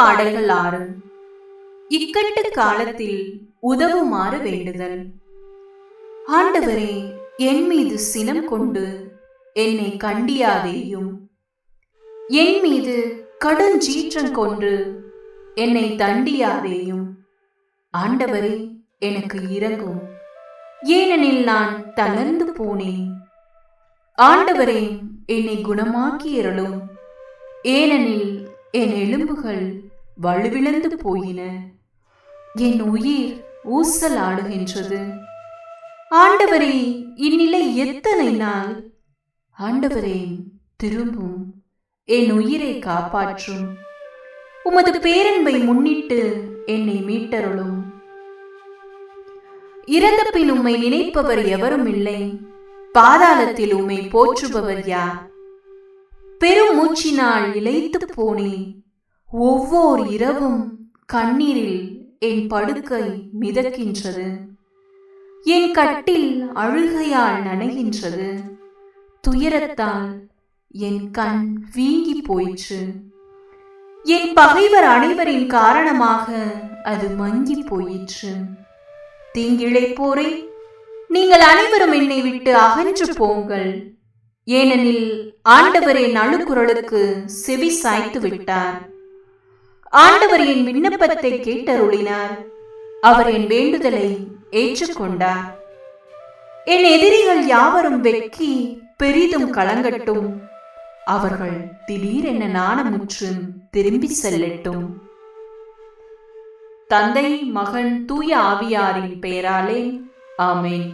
பாடல்கள் ஆறு. இக்கட்டு காலத்தில் உதவுமாறு வேண்டுதல். ஆண்டவரே என் மீது சினம் கொண்டு என்னை கண்டியாதேயும். என் மீது கடுஞ்சீற்றம் கொண்டு என்னை தண்டியாதேயும். ஆண்டவரே எனக்கு இறங்கும் ஏனெனில் நான் தளர்ந்து போனேன். ஆண்டவரே என்னை குணமாக்கியருளும் ஏனெனில் என் எலும்புகள் வலுவிழந்து போயின. என் உயிர் ஊசலாடுகின்றது. ஆண்டவரே இந்நிலை எத்தனை நாள்? ஆண்டவரே திரும்பும். என் உயிரை காப்பாற்றும். உமது பேரன்பை முன்னிட்டு என்னை மீட்டருளும். இறந்த பின் உம்மை நினைப்பவர் எவரும் இல்லை. பாதாளத்தில் உம்மை போற்றுபவர் யார்? பெரும் மூச்சினால் இழைத்து போனேன். ஒவ்வொரு இரவும் கண்ணீரில் என் படுக்கை மிதக்கின்றது. என் கட்டில் அழுகையால் நனைகின்றது. துயரத்தால் என் கண் வீங்கி போயிற்று. என் பகைவர் அனைவரின் காரணமாக அது மங்கி போயிற்று. தீங்கிழைப்போரே நீங்கள் அனைவரும் என்னை விட்டு அகன்று போங்கள். ஏனெனில் ஆண்டவரின் அழுக்குரலுக்கு செவி சாய்த்து விட்டார் ஆண்டவர் என் விண்ணப்பத்தை கேட்டருளினார். அவர் என் வேண்டுதலை ஏற்றுக்கொண்டார். என் எதிரிகள் யாவரும் வெக்கி பெரிதும் கலங்கட்டும். அவர்கள் திடீரென நாணமுற்று திரும்பி செல்லட்டும். தந்தை மகன் தூய ஆவியாரின் பெயராலே ஆமேன்.